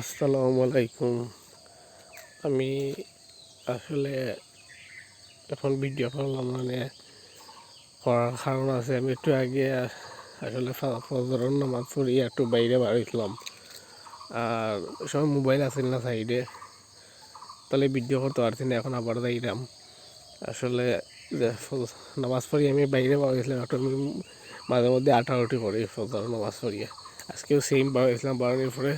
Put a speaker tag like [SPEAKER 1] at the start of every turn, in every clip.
[SPEAKER 1] আসসালামু আলাইকুম। আমি আসলে এখন ভিডিও করলাম মানে করার কারণ আছে। আমি একটু আগে আসলে ফজরের নামাজ পড়ি একটু বাইরে বার হয়েছিলাম আর সব মোবাইল আছিল না সাইডে তাহলে ভিডিও করতে পারছি না, এখন আবার যাইলাম আসলে নামাজ পড়ি আমি বাইরে বার হয়েছিলাম একটু আমি মাঝে মধ্যে আটাউটি করি ফজরের নামাজ পড়িয়ে আজকেও সেম বার হয়েছিলাম বারোর পরে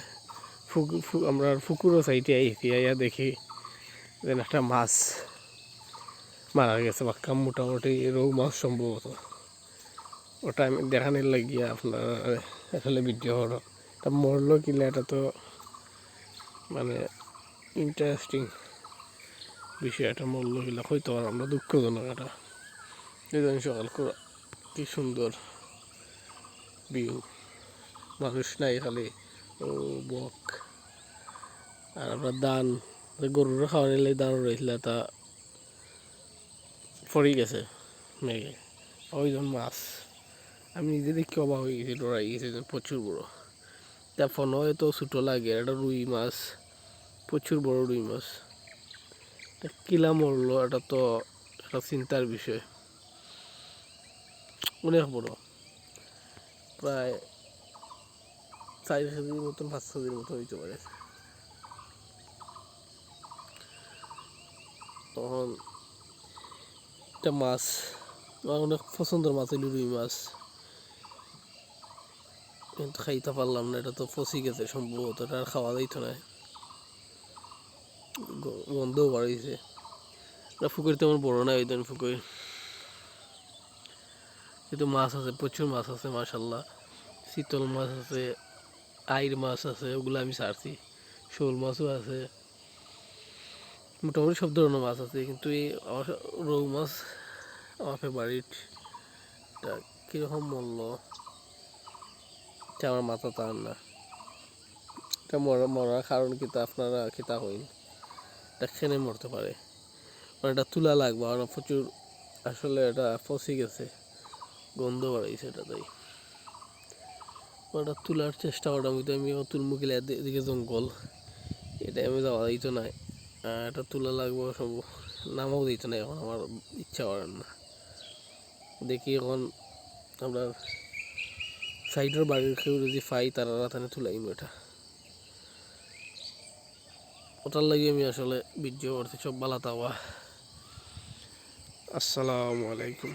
[SPEAKER 1] আমরা পুকুরও সাইডে আইছি আইয়া দেখি যেন একটা মাছ মারা গেছে বাক্কা মোটামুটি রৌ মাছ সম্ভবত। ওটা আমি দেখানোর লাগিয়ে আপনার আসলে ভিডিও করো তা মরলো কিনা এটা তো মানে ইন্টারেস্টিং বিষয় এটা মরলো হয়তো আর আমরা দুঃখজনক এটা। দুজন সকাল করে, কি সুন্দর ভিউ মানুষ নাই খালি। আর আমরা দান গরুর খাওয়া নিলে দান রয়েছিল তা পড়ে গেছে মেঘে ওইজন মাছ। আমি নিজে দেখি অবাক হয়ে গেছি, ডরাই গেছে প্রচুর বড়। তা ফোনও এত ছোটো লাগে একটা রুই মাছ, প্রচুর বড় রুই মাছ। কিলা মরলো, এটা তো একটা চিন্তার বিষয়। অনেক বড়। প্রায় চার কেজির মতন পাঁচ কেজির মতো হইতে পারে। তখন একটা মাছ, আমার অনেক পছন্দের মাছ হইল রুই মাছ। কিন্তু খাইতে পারলাম না, এটা তো ফসি গেছে সম্ভবত, এটা আর খাওয়া যাইতো না। গন্ধও বাড়িয়েছে এটা পুকুর তেমন বড় না ওই পুকুর। কিন্তু মাছ আছে, প্রচুর মাছ আছে, মাশাল্লাহ। শীতল মাছ আছে। আইর মাছ আছে, ওগুলো আমি ছাড়ছি। শোল মাছও আছে। মোটামুটি সব ধরনের মাছ আছে, কিন্তু এই রৌ মাছ আমার ফেভারিট কীরকম মূল্য? আমার মাথা তার না। এটা মরা, মরার কারণ কিতা আপনারা কিতা হইন এটা খেনে মরতে পারে। মানে এটা তুলা লাগবে, আর প্রচুর, আসলে এটা ফসি গেছে। গন্ধ বাড়াইছে এটা তাই ওটা তোলার চেষ্টা করলাম কিন্তু আমি তুলমুখিলে এদিকে জঙ্গল। এটা আমি যাওয়া দিত না। এটা তোলা লাগবে সম্ভব। নামাও দিত না এখন, আমার ইচ্ছা করেন না। দেখি এখন আমরা সাইডের বাড়ির কেউ যদি পাই, তারা রাতানে তুলাইম এটা। ওটার লাগে আমি আসলে ভিডিও করতে সব বালা তাওয়া। আসসালামু আলাইকুম।